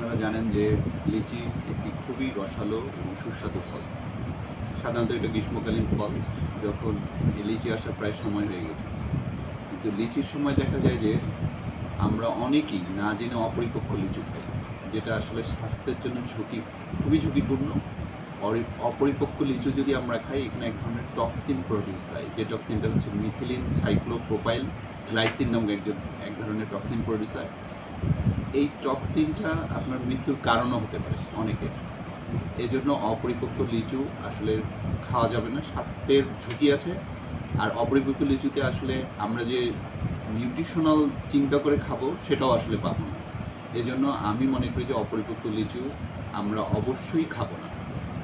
আপনারা জানেন যে লিচি একটি খুবই রসালো এবং সুস্বাদু ফল। সাধারণত এটা গ্রীষ্মকালীন ফল, যখন লিচি আসার প্রায় সময় হয়ে গেছে। কিন্তু লিচির সময় দেখা যায় যে আমরা অনেকেই না জেনে অপরিপক্ক লিচু খাই, যেটা আসলে স্বাস্থ্যের জন্য ঝুঁকি, খুবই ঝুঁকিপূর্ণ। অপরিপক্ক লিচু যদি আমরা খাই, এখানে এক ধরনের টক্সিন প্রডিউস হয়, যে টক্সিনটা হচ্ছে মিথিলিন সাইক্লোপ্রোপাইল গ্লাইসিন নামক একজন, এক ধরনের টক্সিন প্রডিউস হয় এই টক্সিনটা আপনার মৃত্যুর কারণও হতে পারে অনেকের এই জন্য অপরিপক্ক লিচু আসলে খাওয়া যাবে না, স্বাস্থ্যের ঝুঁকি আছে। আর অপরিপক্ক লিচুতে আসলে আমরা যে নিউট্রিশনাল চিন্তা করে খাব সেটাও আসলে পাবো না। এই জন্য আমি মনে করি যে অপরিপক্ক লিচু আমরা অবশ্যই খাব না।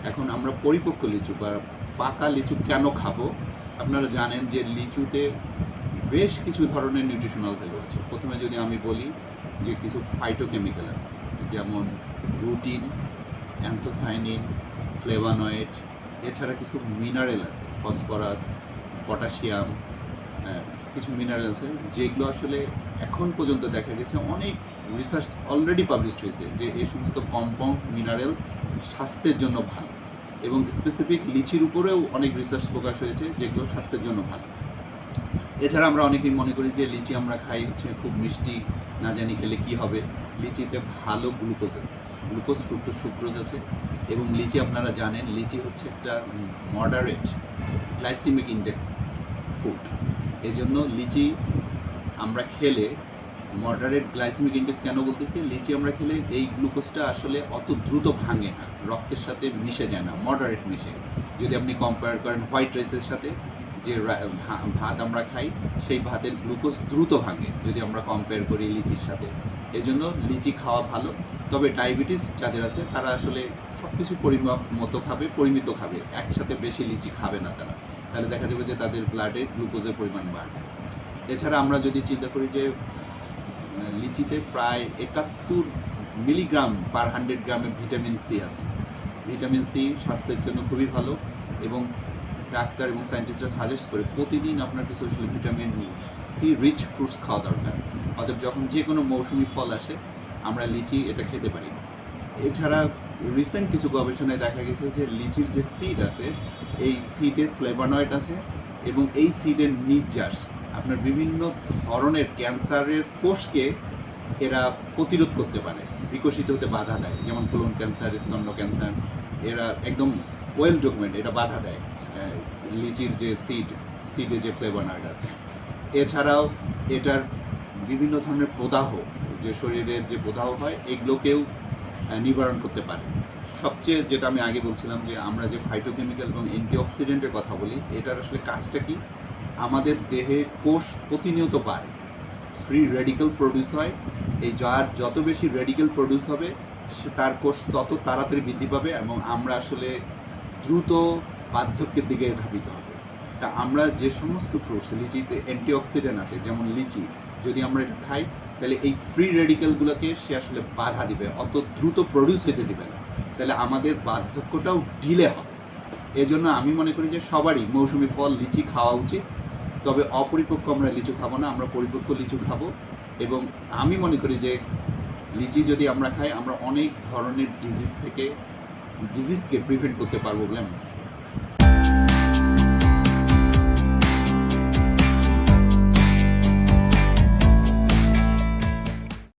এখন আমরা পরিপক্ক লিচু বা পাকা লিচু কেন খাব? আপনারা জানেন যে লিচুতে বেশ কিছু ধরনের নিউট্রিশনাল ভ্যালু আছে। প্রথমে যদি আমি বলি যে কিছু ফাইটোকেমিক্যাল আছে। যেমন রুটিন অ্যান্থোসাইনিন ফ্লেভানয়েড এছাড়া কিছু মিনারেল আছে ফসফরাস পটাশিয়াম কিছু মিনারেল আছে, যেগুলো আসলে এখন পর্যন্ত দেখা গেছে, অনেক রিসার্চ অলরেডি পাবলিশড হয়েছে যে এই সমস্ত কম্পাউন্ড মিনারেল স্বাস্থ্যের জন্য ভালো। এবং স্পেসিফিক লিচির উপরেও অনেক রিসার্চ প্রকাশ হয়েছে যেগুলো স্বাস্থ্যের জন্য ভালো। এছাড়া আমরা অনেকেই মনে করি যে লিচি আমরা খাই হচ্ছে খুব মিষ্টি, না জানি খেলে কি হবে। লিচিতে ভালো গ্লুকোজ আছে। গ্লুকোজ, ফ্রুক্টোজ, সুক্রোজ আছে। এবং লিচি আপনারা জানেন, লিচি হচ্ছে একটা মডারেট গ্লাইসিমিক ইন্ডেক্স ফুড এই জন্য লিচি আমরা খেলে মডারেট গ্লাইসিমিক ইন্ডেক্স কেন বলতেছি? লিচি আমরা খেলে এই গ্লুকোজটা আসলে অত দ্রুত ভাঙে না। রক্তের সাথে মিশে যায় না মডারেট মিশে। যদি আপনি কম্পেয়ার করেন হোয়াইট রাইসের সাথে যে ভাত আমরা খাই, সেই ভাতের গ্লুকোজ দ্রুত ভাঙে, যদি আমরা কম্পেয়ার করি লিচির সাথে। এই জন্য লিচি খাওয়া ভালো, তবে ডায়াবেটিস যাদের আছে, তারা আসলে সব কিছু পরিমাপ মতো খাবে, পরিমিত খাবে। একসাথে বেশি লিচি খাবে না তারা। তাহলে দেখা যাবে যে তাদের ব্লাডে গ্লুকোজের পরিমাণ বাড়বে। এছাড়া আমরা যদি চিন্তা করি যে লিচিতে প্রায় একাত্তর মিলিগ্রাম পার হান্ড্রেড গ্রামে ভিটামিন সি আছে। ভিটামিন সি স্বাস্থ্যের জন্য খুবই ভালো এবং ডাক্তার এবং সায়েন্টিস্টরা সাজেস্ট করে প্রতিদিন আপনার কিছু আসলে ভিটামিন, সি রিচ ফ্রুটস খাওয়া দরকার। অতএব যখন যে কোনো মৌসুমি ফল আসে, আমরা লিচি এটা খেতে পারি। এছাড়া রিসেন্ট কিছু গবেষণায় দেখা গেছে যে লিচির যে সিড আছে, এই সিডে ফ্লেভানয়েড আছে এবং এই সিডের নির্যাস, আপনার বিভিন্ন ধরনের ক্যান্সারের কোষকে এরা প্রতিরোধ করতে পারে, বিকশিত হতে বাধা দেয়। যেমন কোলন ক্যান্সার স্তন্য ক্যান্সার এরা একদম ওয়েল ডকুমেন্ট এটা বাধা দেয়। লিচির যে সিড সিডে যে ফ্লেভানয়েড আছে। এছাড়াও এটার বিভিন্ন ধরনের প্রদাহ, যে শরীরের যে প্রদাহ হয়, এগুলোকেও নিবারণ করতে পারে। সবচেয়ে যেটা আমি আগে বলছিলাম যে আমরা যে ফাইটোকেমিক্যাল এবং অ্যান্টিঅক্সিডেন্টের কথা বলি, এটার আসলে কাজটা কি? আমাদের দেহে কোষ প্রতিনিয়ত বাড়ে। ফ্রি রেডিক্যাল প্রডিউস হয়। এই যার যত বেশি রেডিক্যাল প্রডিউস হবে, সে তার কোষ তত তাড়াতাড়ি বৃদ্ধি পাবে এবং আমরা আসলে দ্রুত বার্ধক্যের দিকে ধাবিত হবে। তা আমরা যে সমস্ত ফ্রুটস লিচিতে অ্যান্টিঅক্সিডেন্ট আছে, যেমন লিচি, যদি আমরা এটা খাই, তাহলে এই ফ্রি রেডিক্যালগুলোকে সে আসলে বাধা দিবে, অত দ্রুত প্রডিউস হতে দিবে না। তাহলে আমাদের বার্ধক্যটাও ডিলে হবে। এই জন্য আমি মনে করি যে সবারই মৌসুমি ফল, লিচি খাওয়া উচিত। তবে অপরিপক্ক আমরা লিচু খাব না, আমরা পরিপক্ক লিচু খাব। এবং আমি মনে করি যে লিচি যদি আমরা খাই, আমরা অনেক ধরনের ডিজিজ থেকে ডিজিজকে প্রিভেন্ট করতে পারব বলে